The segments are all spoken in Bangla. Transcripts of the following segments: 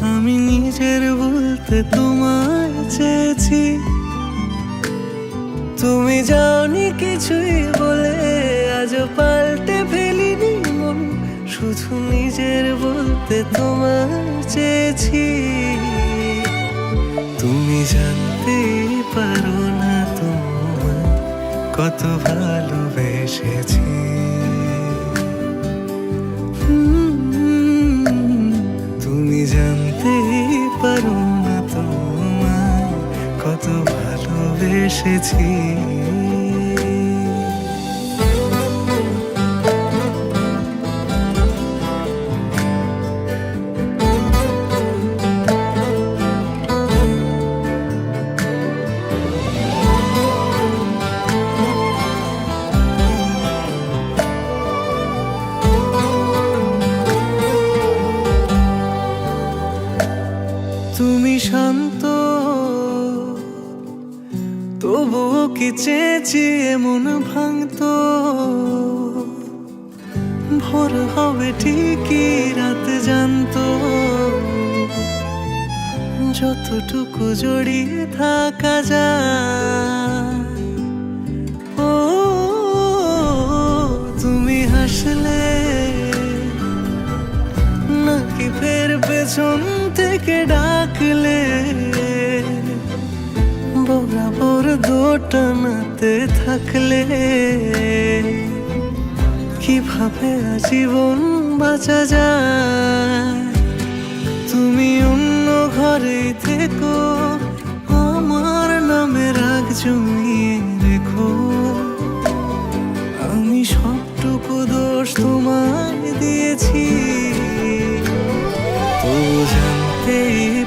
আমি নিজের বলতে তোমায় চেয়েছি। তুমি যাওনি কিছুই বলে আজ পাল্টে ফেলিনি মন, শুধু নিজের বলতে তোমায় চেয়েছি। পারো তোমায়। কত ভালোবেসেছি। তুমি শান্ত, তবুও কি চেয়েছি এমন ভাঙত? ভোর হবে ঠিকই, রাত জানত। যতটুকু জড়িয়ে থাকা যায় পেছন থেকে ডাকলে বরাবর দোটানাতে থাকলে কীভাবে আজীবন বাঁচা যায়? তুমি অন্য ঘরে থেকো, আমার নামে রাগ জমিয়ে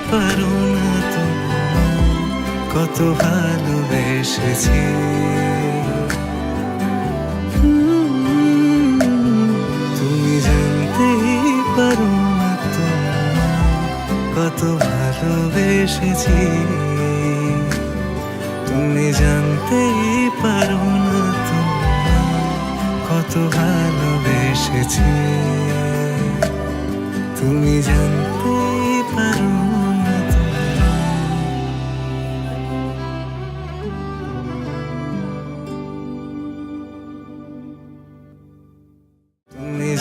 পারো না কত ভালোবেসেছি। তুমি জানতেই পারো না কত ভালোবেসেছি। তুমি জানতেই পারো না কত ভালোবেসেছি। তুমি জানতেই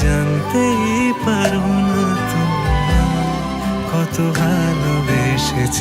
জানতেই পারো না তুমি কত ভালোবেসেছি।